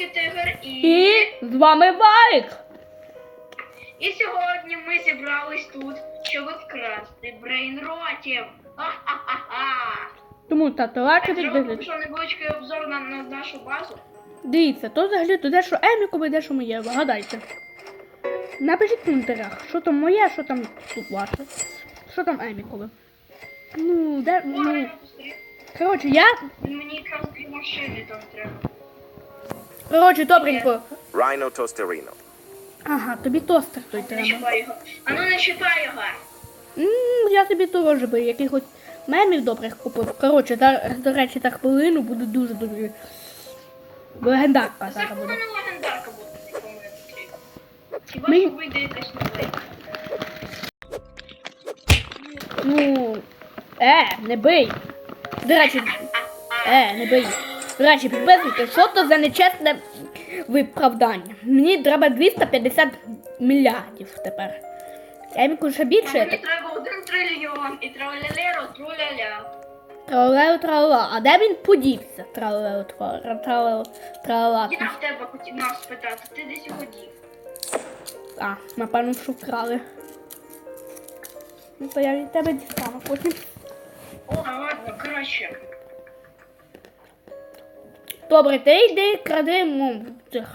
Львівський тигр і... І з вами Вайк. І сьогодні ми зібрались тут, щоб вкрасти брейнротів. Тому ставте лайки, підписуйтесь. що невеличкий обзор на, на нашу базу. Дивіться, то взагалі то де що Емікове, де що моє, вгадайте. Напишіть в коментарях, що там моє, що там тут ваше. Що там Емікове. Ну, де. Ну. Коротше, я. Мені якраз дві машини там треба. Коротше, добренько. Rhino Tosterino. Ага, тобі тостер той Не треба. його. А ну не чіпай його. М, Я собі теж би якихось мемів добрих купив. Коротше, до речі, за хвилину буде дуже дуже. Легендарка зараз буде. легендарка буде, якому я потрібно. Хіба Ми- що вийде якась. Ну. Е, не бий. До речі, е, не бий. Речі, підписуйте, що то за нечесне виправдання. Мені треба 250 мільярдів тепер. Я їм ще більше. А мені так. треба один трильйон і тралялеро, труляля. Тралео трала. А де він подівся? Тралео трала. Трала. Я в тебе хотів нас спитати, ти десь його дів. А, напевно, що вкрали. Ну, то я від тебе дістану потім. О, ладно, коротше. Добре, ти йди, кради мов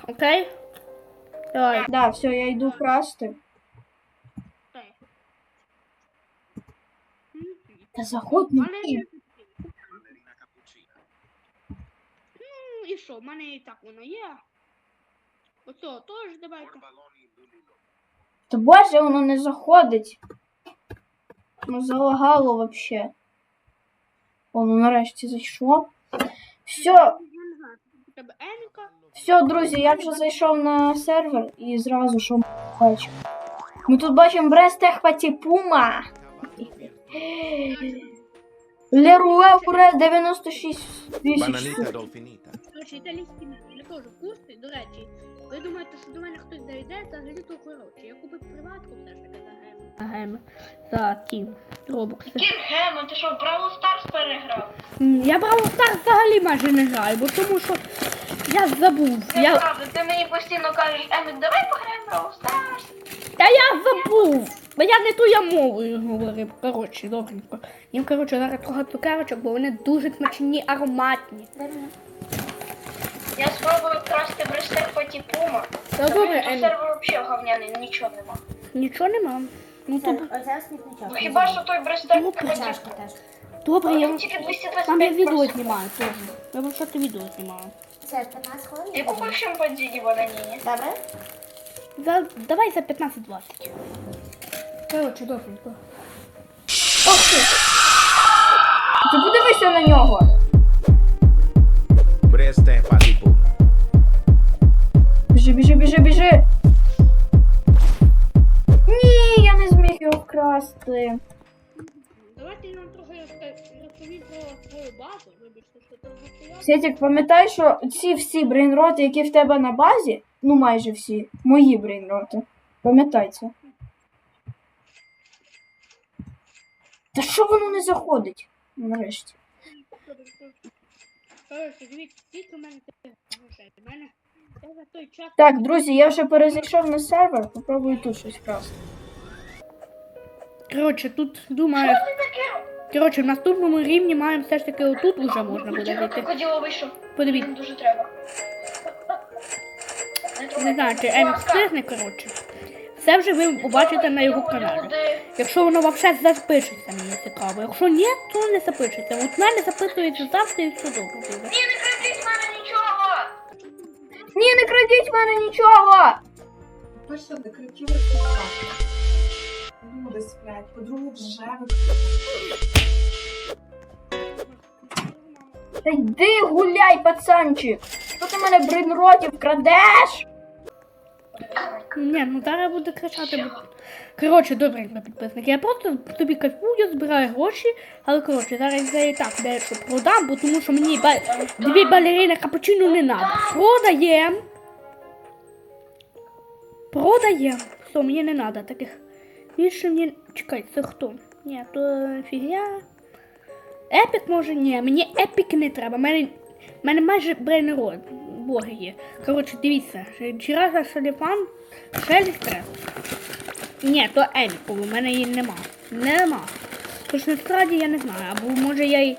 окей? Давай. Да, все, я йду красти. Та заходь на. Ну, і що, в мене і так воно є. Оцього теж давайте. Та боже, воно не заходить. Ну залагало вообще. Воно нарешті зайшло. Все, тебе Еміка. все, друзі, я вже зайшов на сервер і зразу що бачу. Ми тут бачимо Брестехпаті Пума. Леруе Фуре 96 тисяч. Banalita італійські мені теж вкусний, до речі. Ви думаєте, що до мене хтось зайде, та взагалі то коротше. Я купив приватку все ж таки за. За ті робокси. Кін Гемо, ти що, в Бравл Старс переграв? Я Бравл Старс взагалі майже не граю, бо тому що я забув. Це Я... правда, ти мені постійно кажеш, Емік, давай пограємо в Бравл Старс. Та я забув! Бо я не ту я мовою говорив. Коротше, добренько. Їм, коротше, зараз трохи цукерочок, бо вони дуже смачні, ароматні. Я спробую вкрасти брестер поті Пума. Та добре, Емі. сервер взагалі говняний, нічого нема. Нічого нема. Ну то Оце смітничок. Ну хіба що той Ну, поті Чашка теж. добре, я Він тільки 225 там я відео просив. знімаю теж. Я вам що відео знімаю. Це ж 15 хвилин. Я купив шимпанзі бананіні. Добре? За, давай за 15-20. Коротше, добренько. Ох ти! Ти подивися на нього. Breste Patipu. Біжи, біжи, біжи, біжи. Його. Давайте я вам трохи розповім про твою базу. Вибачте, що трохи стояв. Сетік, пам'ятай, що ці всі брейнроти, які в тебе на базі, ну майже всі, мої брейнроти. Пам'ятай це. Та що воно не заходить? Нарешті. Коротше, дивіться, скільки в мене тепер грошей. Мене я за той час Так, друзі, я вже перезайшов на сервер, попробую тут щось вкрасти. Коротше, тут думаю. Коротше, в наступному рівні маємо все ж таки отут уже можна буде зайти. вийшов. Подивіться, Мені дуже треба. не знаю, чи Емік встигне, коротше. Все вже ви побачите на його каналі. Якщо воно взагалі запишеться, мені цікаво. Якщо ні, то не запишеться. От в мене записується завжди і все добре буде. Ні, не крадіть в мене нічого! Ні, не крадіть в мене нічого! Перше декретів Люди сплять, по-друге, вже Та йди гуляй, пацанчик! Що ти мене брейнротів крадеш? Ні, ну зараз буде кричати. бо- Коротше, добренько, підписники. Я просто тобі кайфую, збираю гроші, але коротше, зараз я і так дещо продам, бо тому що мені ба... дві балерини капучино не треба. Продаєм. Продаєм. Все, мені не треба таких. Більше мені. Чекай, це хто? Ні, то фігня. Епік може ні, мені епік не треба. Мене, мене майже брейнрод. боги є. Коротше, дивіться, Чирага Шаліпан, Шельстре. Ні, то Елько, у мене її нема. Нема. Тож насправді я не знаю, або може я й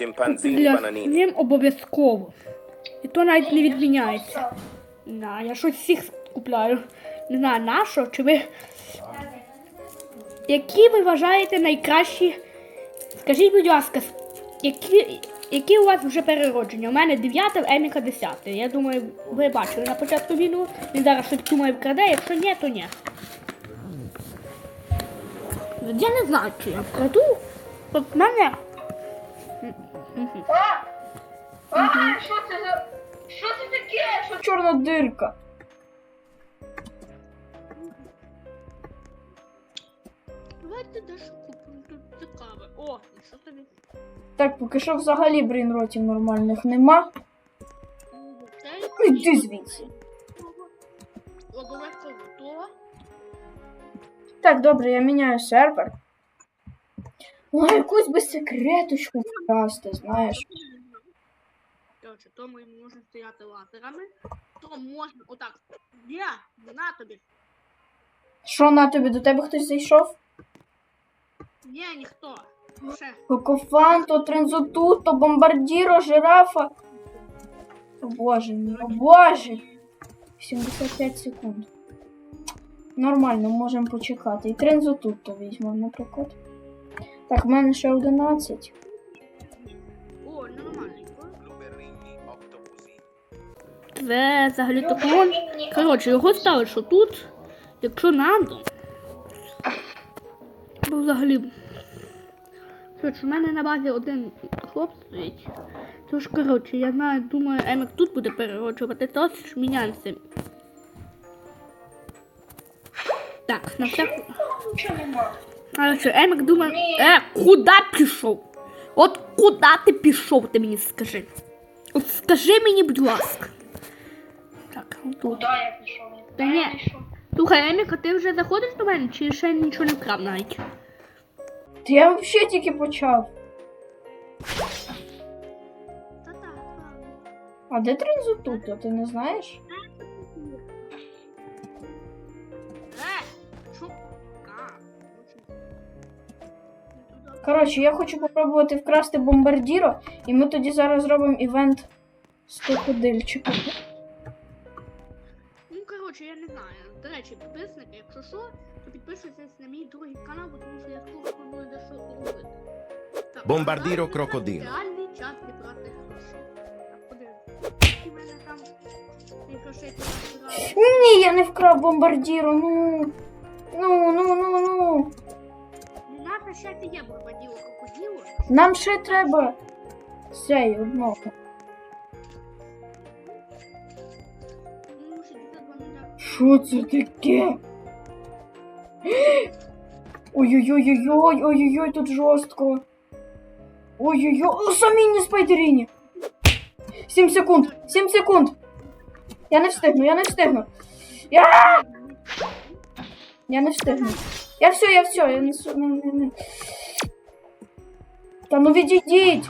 Chimpanzini для bananini. ним обов'язково. І то навіть не відміняється. Да, я щось всіх купляю. Не знаю, на що, чи ви. Які ви вважаєте найкращі? Скажіть, будь ласка, які, які у вас вже переродження? У мене 9, в Еміка 10. Я думаю, ви бачили на початку відео. Він зараз щось думає вкраде, якщо ні, то ні. Я не знаю, чи я вкраду. От в мене. А! А, що це за... Що це таке? Що Чорна дирка. Давайте дещо купимо тут цікаве. О, і що тобі? Так, поки що взагалі брейнротів нормальних нема. Іди звідси. Обов'язково то. Так, добре, я міняю сервер. О, якусь би секреточку вкрасти, знаєш. Короче, то ми можемо стояти лазерами, то можна отак. Я, на тобі. Що на тобі, до тебе хтось зайшов? Ні, ніхто. Ще. Кокофанто, трензотуто, бомбардіро, жирафа. О боже мій, о боже. 75 секунд. Нормально, можемо почекати. І трензотуто візьмемо, наприклад. Так, в мене ще 11. О, нормальненько. Це взагалі то клон. Коротше, його ставиш що тут, якщо надо. Взагалі. Коротше, у мене на базі один хлоп стоїть. Тож, коротше, я знаю, думаю, Емик тут буде перероджувати, тож міняємося. Так, на всяк... Коротше, Емик думає. Е, куди пішов? От куди ти пішов, ти мені скажи. От скажи мені, будь ласка. Так, тут. Куди я пішов? Та ні. Слухай, Еміка, ти вже заходиш до мене, чи ще нічого не вкрав навіть? Та я взагалі тільки почав. А де трензотуто, ти не знаєш? Коротше, я хочу попробувати вкрасти бомбардіро, і ми тоді зараз зробимо івент з крокодильчиком. Ну, коротше, я не знаю. До речі, підписники, якщо що, підписуйтесь на мій другий канал, бо тому що я скоро планую дещо робити. Так, Бомбардіро крокодил. Реальний час. Так, мене там і грошей туди. Ні, я не вкрав бомбардіро, ну. Ну, ну, ну, ну. Не ще ти є бомбарділо крокодило. Нам ще треба цей одного. Ну, два. Що це таке? Ой-ой-ой-ой-ой, ой-ой-ой, тут жорстко. Ой-ой-ой, о, самі спайдеріні. 7 секунд, 7 секунд. Я не встигну, я не встигну. Я, я не встигну. Я все, я все, я не, с- не, не, не. Та ну відійдіть.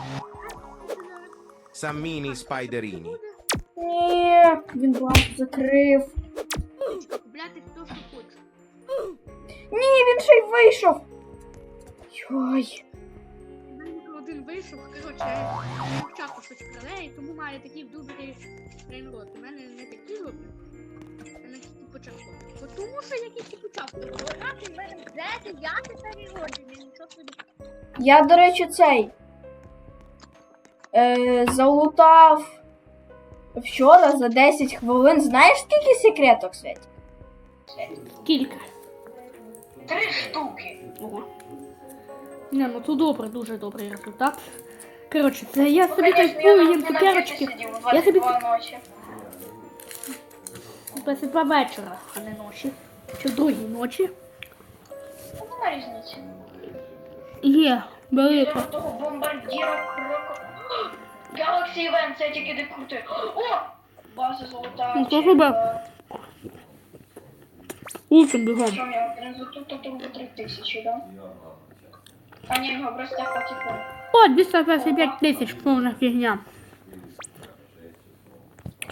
Sammini spiderini. Ні, він банк закрив. Купляти хто що хоче. Ні, він ще й вийшов. Йой. У мене один вийшов, коротше, я часто щось краде, і тому має такі добрі тренувати. У мене не такі добрі, а не такі початкові. Бо Тому що я тільки початкові. Грати в мене 10, я тепер і родження, нічого собі. Я, до речі, цей. Е, залутав вчора за 10 хвилин. Знаєш, скільки секреток свять? Скільки? Три штуки. Ого. Не, ну це добре, дуже добрий результат. Коротше, це я собі Конечно, кайфую, їм на- на цукерочки. Я собі ночі. 22 вечора, а не ночі. Чи в другій ночі. Ну, Нема різниці. Є, велика. Того бомбардіра. Galaxy Event, це тільки де крути. О! База золота. Ну, це чека. Тебе. Учим бігом. Що я трензу тут, то тут 3000, да? А ні, його просто потіку. О, 225 тисяч повна фігня.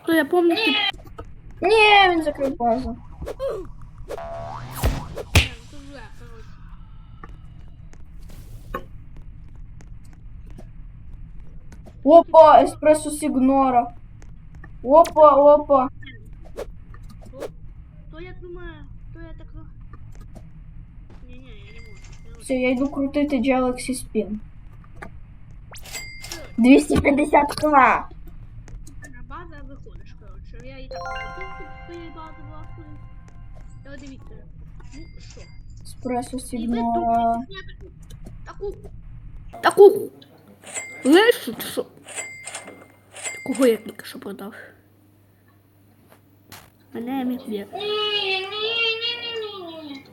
То я пам'ятаю. Ні, він закрив базу. Опа, еспресо сігнора. Опа, опа. То я думаю, то я так. Ні, ні, я не можу. Все, я йду крутити Galaxy Spin. 250 к. На база виходиш, коротше. Я і так тут твої бази власне. Та дивіться. Ну що? Думаєте, я таку. Таку. Таку. Лишу, що? Кого я тільки що продав? Мене б'є. Ні, ні, ні, ні, ні, ні.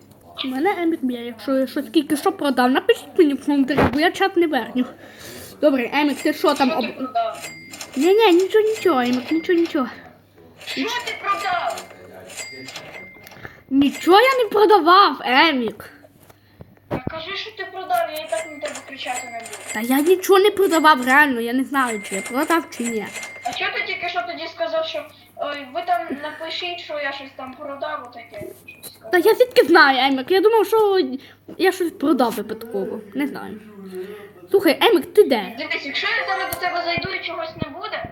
Мене Емік б'є. Якщо я щось тільки що продав, напишіть мені в коментарі, бо я чат не верню. Добре, Емік, ти що там? Об... Ні, ні, нічого, нічого, Емік, нічого, нічого. Що ти продав? Нічого я не продавав, Емік. Та Кажи, що ти продав, я і так на тебе кричати не буду. Та я нічого не продавав реально, я не знаю, чи я продав чи ні. А чого ти тільки що тоді сказав, що ой, ви там напишіть, що я щось там продав, отаке. щось сказав. Та я звідки знаю, Емік. Я думав, що я щось продав випадково. Не знаю. Слухай, Емік, ти де? Дивись, якщо я зараз до тебе зайду і чогось не буде,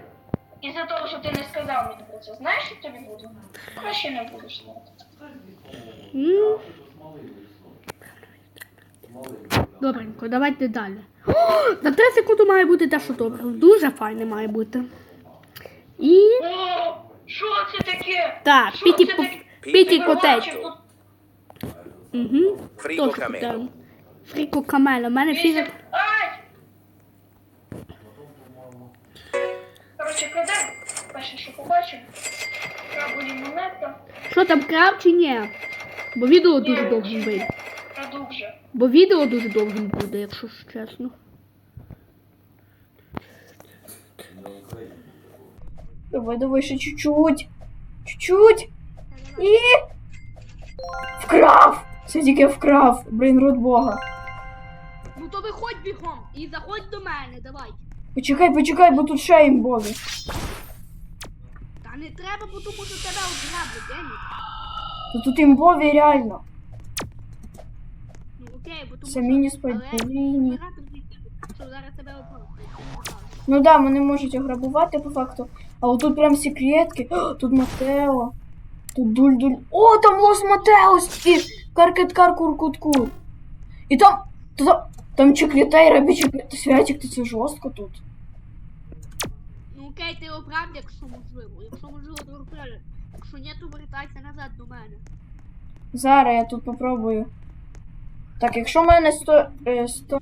із-за того, що ти не сказав мені про це, знаєш, що тобі буде? Краще не будеш знати. М? Добренько, давайте далі. О, за 3 секунди має бути те, що добре. Дуже файне має бути. І. О, що це таке? Так, Що піті це по- таке? піті тут Угу. Фріко камело. Фріко камело. У мене вісім- фізик. Ай! Коротше, крадемо. Перше, що побачимо. Крабові монета. Що там крав чи ні? Бо відео дуже довгим вийде. Краду. Бо відео дуже довгим буде, якщо ж чесно. Давай, давай, ще чуть-чуть. Чуть-чуть. І. Вкрав! Це тільки вкрав. Блін, рот Бога. Ну то виходь бігом і заходь до мене, давай. Почекай, почекай, бо тут ще імбові. Та не треба, бо тому що тебе ограбить, Емік. То тут імбові реально. Ну окей, бо тому Самі не що зараз тебе. Ну да, вони можуть ограбувати по факту. А отут прям секретки. О, тут Матео. Тут дуль-дуль. О, там Лос Матеос і Каркеткар Куркуткур. І там. Та, там, Чеклітейра, Бічекліт. Святик, ти це жорстко тут. Ну окей, ти оправді, якщо можливо. Якщо можливо, то оправді. Якщо ні, то вертайся назад до мене. Зараз я тут попробую. Так, якщо в мене 100. Е, 100...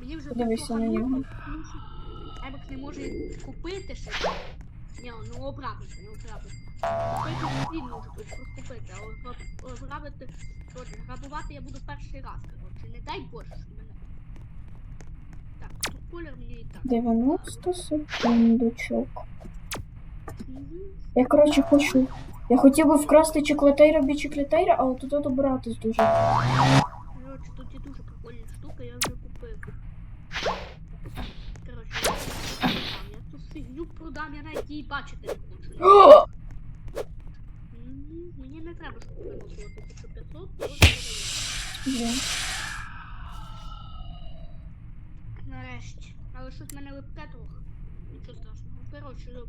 Мені вже Подивися на нього. Емік не може купити щось. Ні, ну обрабити, не обрабити. Купити він може тут купити, а ограбити, коротше, грабувати я буду перший раз, коротше, не дай Боже, що мене. Так, тут колір мені і так. 90 секундочок. Я, коротше, хочу. Я хотів би вкрасти Чеклетейра, Бічеклітейра, але тут добратись дуже. Коротше, тут є дуже прикольна штука, я вже купив. Коротше, я продам, я ту фігню продам, я навіть її бачити не хочу. Мені не треба, 1500, просто продаю. Нарешті. Але щось мене випке. Нічого страшного. Коротше, ну,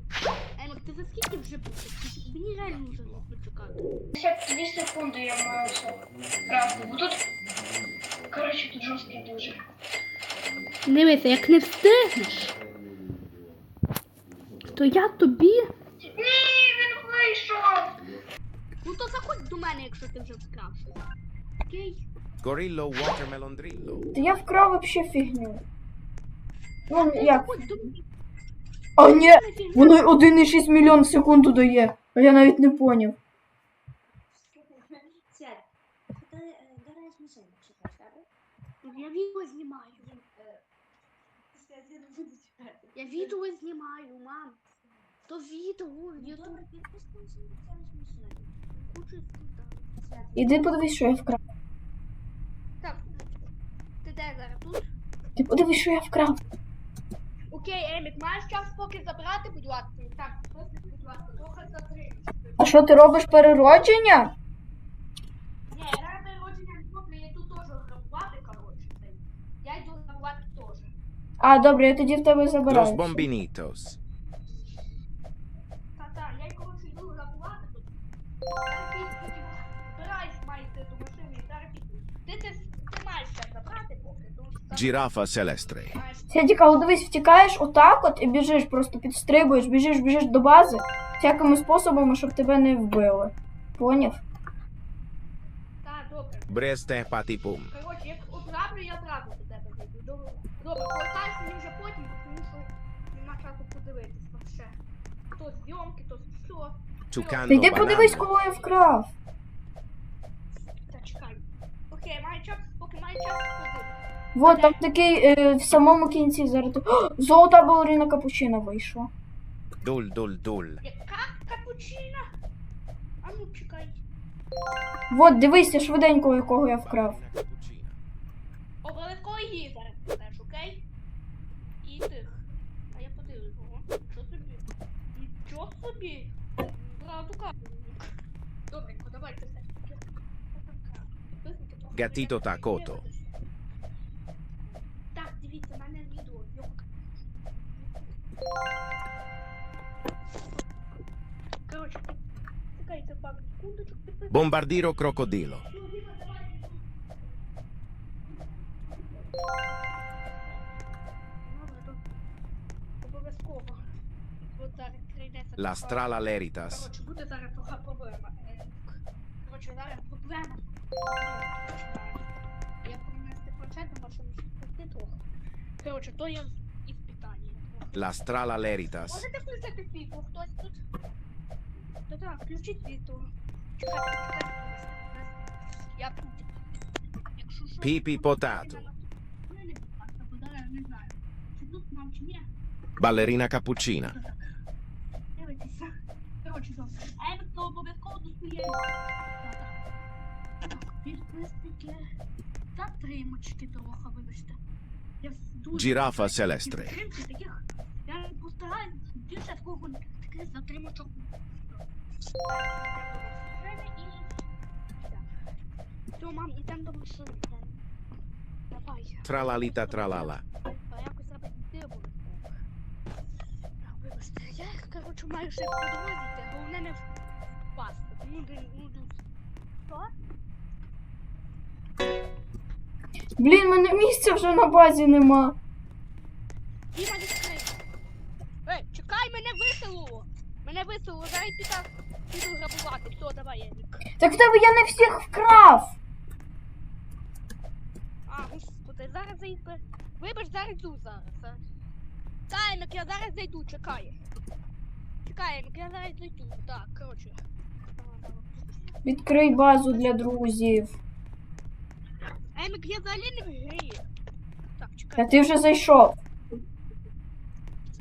Емік, ти за скільки вже був? Мені реально вже можна чекати. 52 секунди я маю це крафти. Бо тут. Коротше, тут жорсткий дуже. Дивися, як не встигнеш, то я тобі. Ні, він вийшов! Ну то заходь до мене, якщо ти вже вкрав. Окей? Gorillo watermelon drillo. Та я вкрав вообще фігню. Ну, як? А ні! Воно 1,6 мільйон в секунду дає. А я навіть не поняв. Я відео знімаю. Я відео знімаю, мам. То відео, сядеш машину. Хочу туди. Іди подивись, що я вкрав. Так. Ти де зараз тут? Ти подивись, що я вкрав. Окей, Емік, маєш час поки забрати, будь ласка. Так, просто, будь ласка, трохи затримай. А що ти робиш переродження? Ні, я народження не роблю, я тут теж грабувати, коротше. Я йду грабувати теж. А, добре, я тоді в тебе Los забираю. bombinitos. Celestre. маєш Сядіка, от дивись, втікаєш отак от і біжиш, просто підстрибуєш, біжиш, біжиш до бази, всякими способами, щоб тебе не вбили. Поняв? Так, добре. Breste patipum. Коротше, як ограблю, я одразу до тебе. Добре, добре, повертайся мені вже потім, тому що нема часу подивитись вообще. То зйомки, то все. Ти Ciucando йди подивись, кого я вкрав. Та чекай. Окей, маю час, поки маю час подивитись. Вот там такий е, в самому кінці зараз. О, золота балерина капучино вийшла. Dul dul dul. Яка капучина? А ну чекай. Вот, дивися швиденько, якого я вкрав. Обов'язково її зараз окей? І тих. А я подивлюсь, ого. Що собі? Нічого собі? Брату капельник. Добренько, давайте все. Gatito Takoto. Bombardiro crocodilo. Обов'язково. От зараз прийдеться. La така- strala leritas. Коротше, буде зараз трохи проблема. Е, Коротше, зараз проблема. Я La strala leritas. Можете включити світло хтось тут? Та-так, включіть світло. Чекайте, чекайте. Я тут. Якщо що... Піпі потато. Ну, не будь ласка, бо зараз не знаю. Чи тут нам чи ні? Ballerina cappuccina. Дивитися. Коротше, добре. А я то обов'язково достає. Підписники. Затримочки трохи, вибачте. Я дуже... Жирафа Селестре. Підтримки таких. Я постараюсь більше такого таких затримочок. Все, мам, ідемо до машини. Давай. Tralalita tralala. А якось треба йти обов'язково. Я їх, коротше, маю ще по дорозі йти, головне не впасти. Ну, де, ну, тут. Що? Блін, мене місця вже на базі нема. Діма, відкрий. Ей, чекай, мене виселило. Мене виселило, зараз піда, піду грабувати. Все, давай, Янік. Так в тебе я не всіх вкрав. А, господи, зараз зайду. Вибач, зараз йду зараз. а. Тайник, я зараз зайду, чекай. Чекай, Янік, я зараз зайду. Так, коротше. Давай, давай. Відкрий базу для друзів. Емік, я взагалі не в грі. Так, А чекай. ти вже зайшов.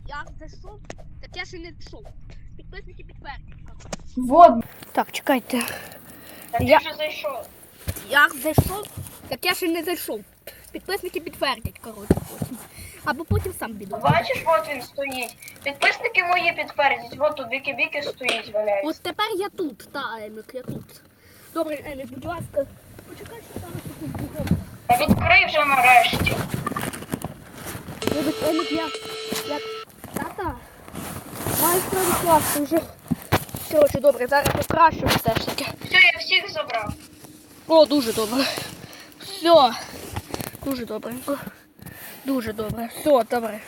Я зайшов, так я ще не зайшов. Підписники підтвердять. Вот. Так, чекайте. Так Я- ти вже зайшов. Я зайшов, так я ще не зайшов. Підписники підтвердять, коротше, потім. Або потім сам піду. Бачиш, от він стоїть. Підписники мої підтвердять, от тут біки-біки стоїть, валяється. От тепер я тут, та, Емік, я тут. Добре, Емік, будь ласка, почекай, що зараз тут бігом. Та відкрий вже нарешті. Емік, я, я, тата, маю справді класно вже. Коротше, добре, зараз покращу все ж таки. Все, я всіх забрав. О, дуже добре. Все. Дуже добренько. Дуже добре. Все, добре.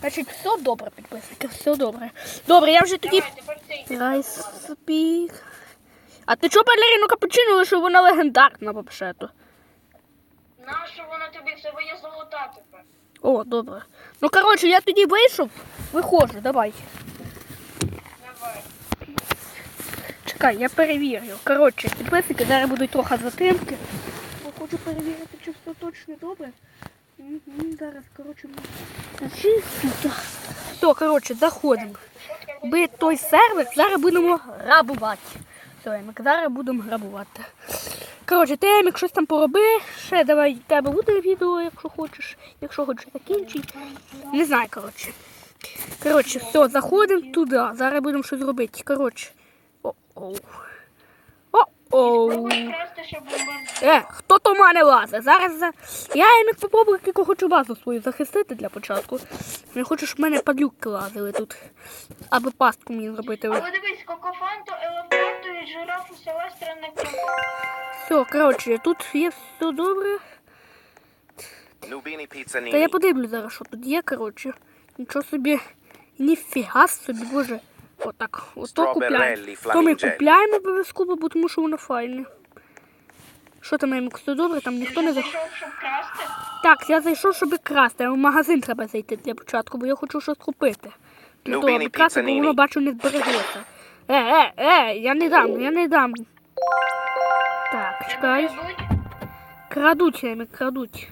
Значить, все добре, підписники, все добре. Добре, я вже тоді. Давай. А ти чого балерину капучино, лише вона легендарна взагалі? Нащо вона тобі все є золота тепер? О, добре. Ну коротше, я тоді вийшов, виходжу, давай. Чекай, я перевірю. Коротше, підписники зараз будуть трохи затримки. Хочу перевірити, чи все точно добре. Зараз, коротше, ми-. Все, коротше, заходимо. Би той сервер, зараз будемо грабувати. Все, Емик, зараз будемо грабувати. Коротше, ти Емік щось там пороби, ще давай тебе буде відео, якщо хочеш, якщо хочеш закінчити. Не знаю, коротше. Коротше, все, заходимо туди. Зараз будемо щось робити. Коротше. О-оу. О-оу. Е, хто то в мене лазить? Зараз за... Я Емік попробую тільки хочу базу свою захистити для початку. Я хочу, щоб в мене падлюки лазили тут. Аби пастку мені зробити. Але дивись, кокофанту, елефанту і жирафу Селестра не круто. Все, коротше, тут є все добре. Та я подивлю зараз, що тут є, коротше. Нічого собі. Ніфіга собі, боже. Отак. Ото купляємо. То ми купляємо обов'язково, бо тому що воно файне. Що там, все добре, там ніхто не зайшов, щоб красти? Так, я зайшов, щоб красти, а в магазин треба зайти для початку, бо я хочу щось купити. Для того, аби красти, бо воно бачу не збереглося. Е, е, е, я не дам, я не дам. Так, чекай. крадуть? Емік, крадуть.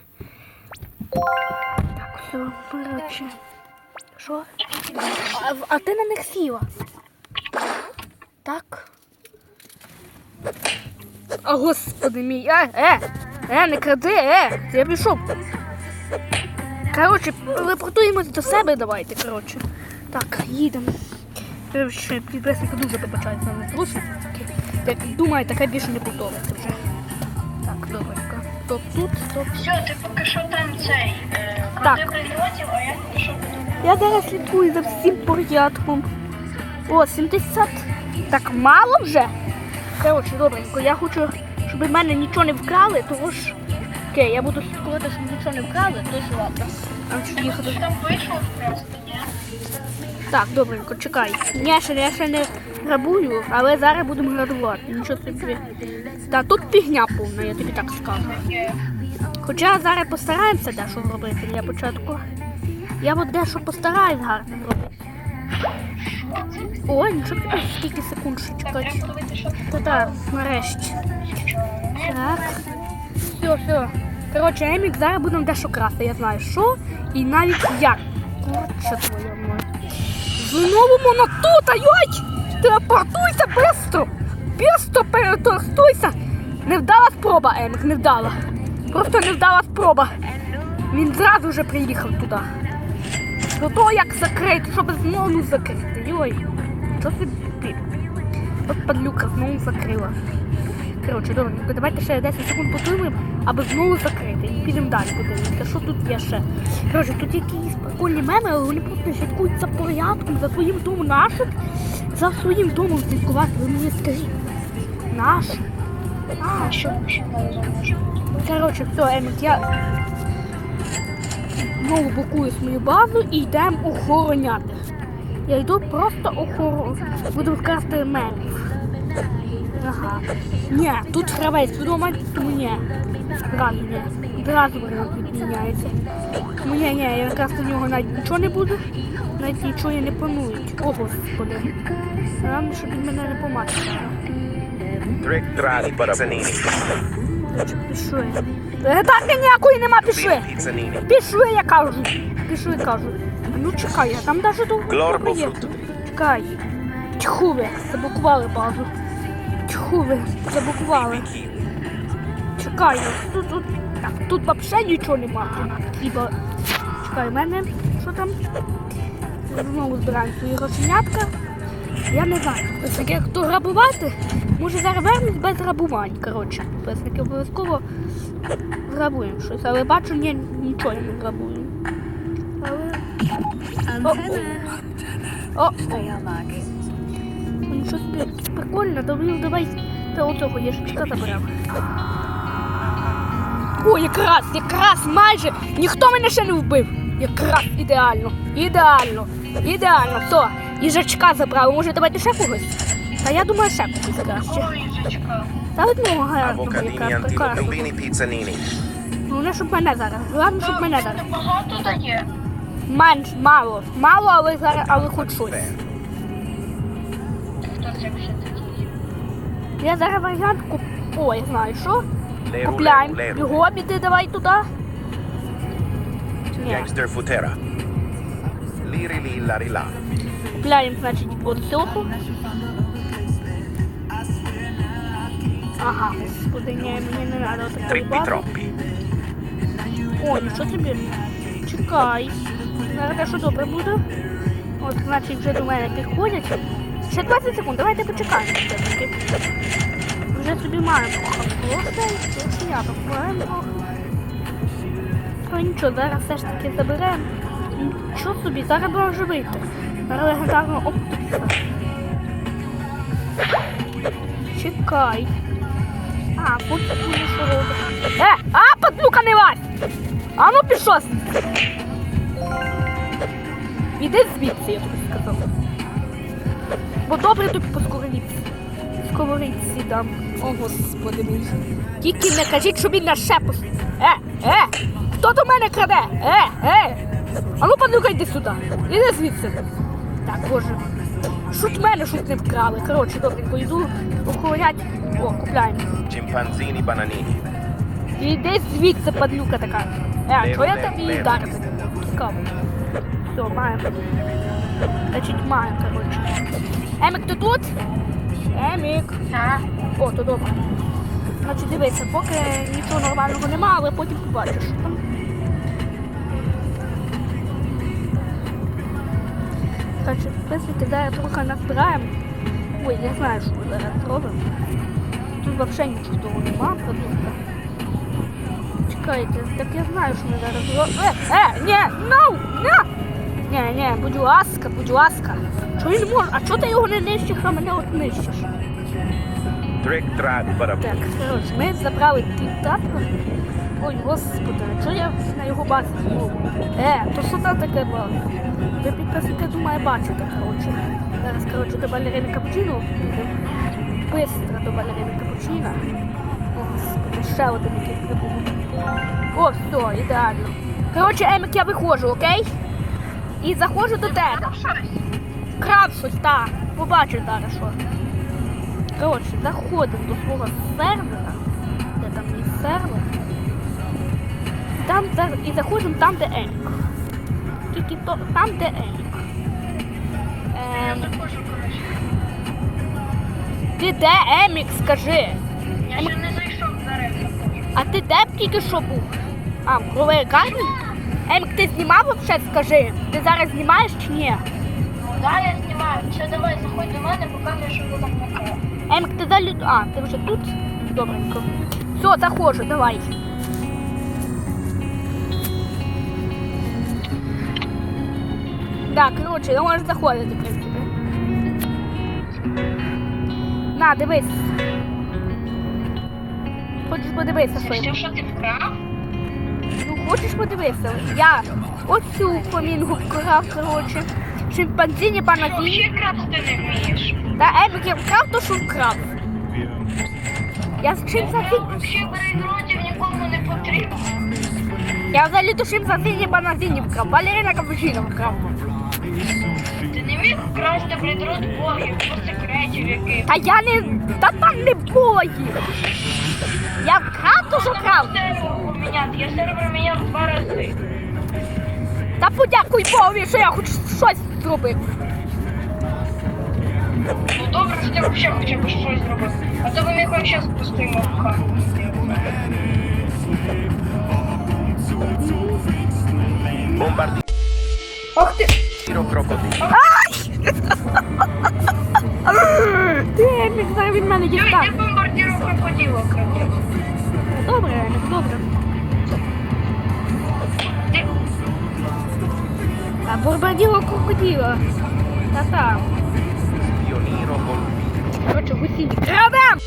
Так, все, коротше. Що? А, а ти на них сіла. Так. А господи мій. Е, е, е, не кради, е, я пішов. Коротше, телепортуємось до себе, давайте, коротше. Так, їдемо. Коротше, підписники дуже вибачають за мене трусі. Як думаю, таке більше не повториться вже. Так, добренько. То тут, то Все, ти поки що там цей. Е, Так. прильотів, а я буду. Я зараз слідкую за всім порядком. О, 70. Так мало вже. Коротше, добренько, я хочу, щоб в мене нічого не вкрали, тому ж. Окей, я буду слідкувати, щоб нічого не вкрали, то ж ладно. Нам їхати. Там вийшло просто, ні? Так, добренько, чекай. Ні, ще, я ще не грабую, але зараз будемо грабувати. Нічого собі. Та тут фігня повна, я тобі так скажу. Хоча зараз постараємося дещо зробити для початку. Я от дещо постараюсь гарно зробити. Ой, нічого собі, скільки секунд ще чекати. Та-та, нарешті. Так. Все, все. Коротше, Емік, зараз будемо дещо красти. Я знаю що і навіть як. Коротше, твоя мать. Знову воно тут, а йой! Телепортуйся бистро! Бистро перетортуйся! Невдала спроба, Емік, невдала. Просто невдала спроба. Він зразу вже приїхав туди. До того, як закрити, щоб знову закрити. Йой. Що собі? От падлюка знову закрила. Коротше, добре, давайте ще 10 секунд потримаємо, аби знову закрити. І підемо далі подивимося, що тут є ще. Коротше, тут якісь прикольні меми, але вони просто слідкують за порядком, за своїм домом нашим, за своїм домом слідкувати. Ви мені скажіть. Наш? Зможу? Коротше, все, Емік, я знову блокую свою базу і йдемо охороняти. Я йду просто охорону. Буду вкрасти мемів. Ага. Ні, тут гравець вдома, тому ні. Зразу ні. Зразу варіант відміняється. Тому ні, ні, я якраз на нього навіть нічого не буду. Навіть нічого я не планують. О, господи. Головне, щоб він мене не помачив. Tre gradi pizzanini. Коротше, Е, ніякої нема, пішли. Пішли, я кажу. Пішли, кажу. Ну чекай, я там навіть довго є. Чекай. Тьху ви, заблокували базу. Тьху ви, заблокували. Чекай, тут, тут, тут взагалі нічого нема. Хіба. Чекай, в мене, що там? Знову збираємо свої грошенятка. Я не знаю. Підписники, хто грабувати, може зараз вернуть без грабувань. Коротше, обов'язково грабуємо щось. Але бачу, ні, нічого не грабую. Але. О, о, Ну, щось прикольно, давай, давай та оцього ящичка заберемо. О, якраз, якраз майже ніхто мене ще не вбив. Якраз ідеально, ідеально, ідеально. Все, їжачка забрали. Може давайте ще когось? Та я думаю, ще когось краще. Ой, зачекав. Та одного прекрасно. antilupini pizzanini. Головне, щоб мене зараз. Головне, щоб мене зараз. Багато дає. Менш, мало. Мало, але зараз, але хоч щось. Я зараз варіант куп... О, я знаю що. Купляємо. Його біди давай туди. Gangster futera. Liri li lari la. Купляємо, значить, от цього. Ага, господи, мені не треба такої Trippi бази. troppi. О, нічого собі. Чекай. Зараз що добре буде. От, значить, вже до мене підходять. Ще 20 секунд, давайте почекаємо. Вже собі маємо це я трохи. Ну нічого, зараз все ж таки заберемо. Що собі, зараз може вийти. Зараз легендарно оптуса. Чекай. А, тут мені що робить. Е, а, падлюка не лазь! А ну пішов. Іди звідси, я тобі сказала. Бо добре тобі по сковорідці. Сковорідці дам. О, господи мій. Тільки не кажіть, що він на шепус. Е, е! Хто до мене краде? Е, е! А ну падлюка, йди сюди. Іди звідси. Так, боже. Шут в мене щось не вкрали. Коротше, добренько, йду охоронять. О, купляємо. Chimpanzini bananini. Іди звідси, падлюка така. Е, я тобі лево. вдарити? Цікаво. Все, маємо. Значить, маємо, коротше. Емік, ти тут? Емік. О, то добре. Значить, дивися, поки нічого нормального немає, але потім побачиш. там. Значить, в принципі, зараз трохи назбираємо. Ой, я знаю, що ми зараз робимо. Тут взагалі нічого нема, продукта. Чекайте, так я знаю, що ми зараз робимо. Е, е, ні, no, ні! Ні, ні, будь ласка, будь ласка. Чого він може? А чого ти його не нищиш, а мене от нищиш? Track baraboo. Так, коротше, ми забрали тапку. Ой, господи, що я на його знову? Е, то що там таке було? Ви підписники, думаю, бачите, коротше. Зараз, коротше, до балерини Капучино. Бистро до балерини Капучино. Господи, ще один який прибув. О, все, ідеально. Коротше, Емік, я виходжу, окей? І заходжу до тебе. Крав щось, так. Побачиш зараз що. Коротше, заходимо до свого сервера. Де там мій сервер? Там, і заходимо там, де Емік. Тільки то, там, де Емік. Ем, ти де Емік, скажи? Я ще не зайшов зараз. А ти де б тільки що був? А, в кровей Гарден? Емік, ти знімав вообще, скажи? Ти зараз знімаєш чи ні? Да, я знімаю. Все, давай, заходь до мене, показуй, що ви там накрили. Емік, ти далі. А, ти вже тут? Добренько. Все, заходжу, давай. Так, коротше, ну можеш заходити, в принципі. На, дивись. Хочеш подивитися, що ти вкрав? Ну, хочеш подивитися? Я оцю фламінгу вкрав, коротше. Шимпанзіні Що, баназіні. ще красти не вмієш? Та Емік, я вкрав то, що вкрав. Я з чим за Ще перегородів нікому не потрібно. Я взагалі то сині баназіні вкрав. Балерина капучино вкрав. Вкрасти придрот богів по секретів яких. Та я не. Та там не було їх. Я що вкрав. Сервер поміняти. Я сервер міняв два рази. Та подякуй Богові, що я хоч щось зробив. Ну добре, що ти взагалі хоча б щось зробив. А то ви міг взагалі з пустими руками. Bombardiro Ах Ти, Емік, зараз від мене дістане. ти бомбардіру крокодила. Добре, добре. А бомбарділо крокодила. Та-та. Короче, гусіні. Крадем!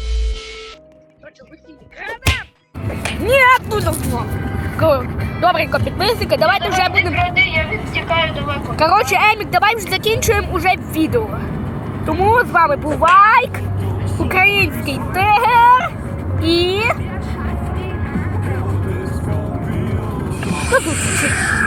Короче, гусіні. Крадем! Ні, ну давно. Добренько, підписники, давайте вже будемо. я відтікаю далеко. Коротше, Емік, давай вже закінчуємо уже відео. Тому з вами був Вайк, український тигр і. До зустрічі!